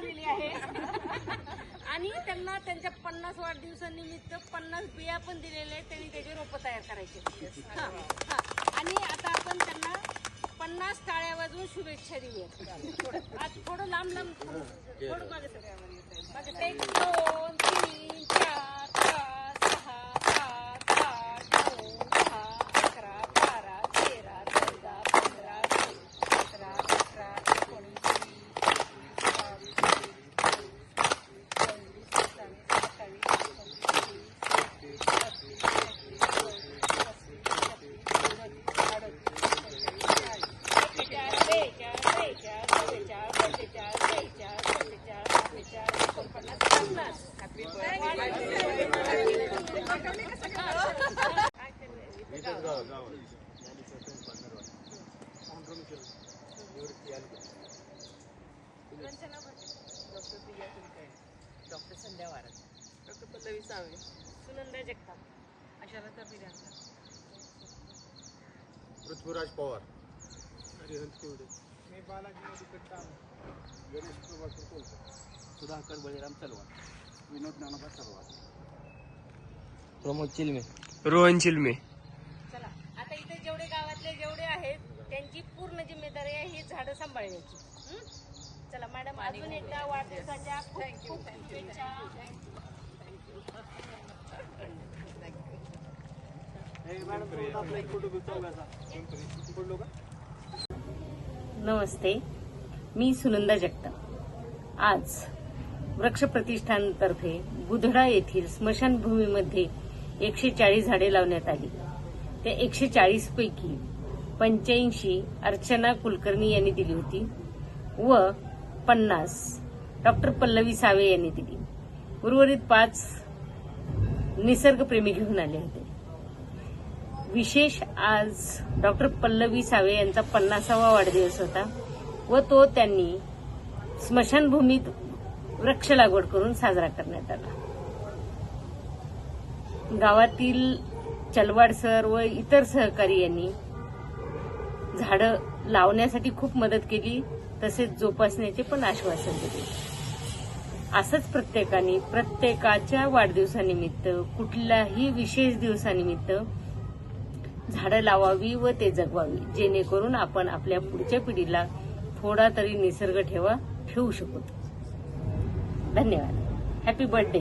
आलेली आहे. आणि त्यांना त्यांच्या पन्नास वाढदिवसानिमित्त पन्नास बिया पण दिलेल्या आहेत. त्यांनी त्याचे रोपं तयार करायचे. आणि आता आपण त्यांना पन्नास टाळ्या वाजवून शुभेच्छा देऊया. आज थोडं लांब लांब. थोडं मागे सर. मागे एक दोन तीन. Doctor Sandhya Warad doctor Pallavi Save Sunanda Jagtap Ashalata Birankar Prithviraj Pawar. हरिहंत Kevade मी बालाजी गणेश प्रभाकर कोलकर सुधाकर बळीराम विनोद ज्ञानोबा प्रमोद चिलमे. रोहन चिलमे. चला आता इथे जेवढे गावातले जेवढे आहेत त्यांची पूर्ण जिम्मेदारी आहे ही झाडं सांभाळण्याची. हं? चला मॅडम अजून एकदा वाढदिवसाच्या खूप नमस्ते. मी सुनंदा जगताप. आज वृक्ष प्रतिष्ठानतर्फे बुधडा येथील स्मशानभूमीमध्ये एकशे चाळीस झाडे लावण्यात आली. त्या एकशे चाळीस पैकी पंच्याऐंशी अर्चना कुलकर्णी यांनी दिली होती व पन्नास डॉक्टर पल्लवी सावे यांनी दिली. उर्वरित पाच निसर्गप्रेमी घेऊन आले होते. विशेष आज डॉक्टर पल्लवी सावे यांचा पन्नासावा वाढदिवस होता व तो त्यांनी स्मशानभूमीत वृक्ष लागवड करून साजरा करण्यात आला. गावातील चलवाड सर व इतर सहकारी यांनी झाडं लावण्यासाठी खूप मदत केली तसेच जोपासण्याचे पण आश्वासन दिले. असंच प्रत्येकाने प्रत्येकाच्या वाढदिवसानिमित्त कुठल्याही विशेष दिवसानिमित्त झाडं लावावी व ते जगवावी जेणेकरून आपण आपल्या पुढच्या पिढीला थोडा तरी निसर्ग ठेवा ठेवू शकतो धन्यवाद. Happy birthday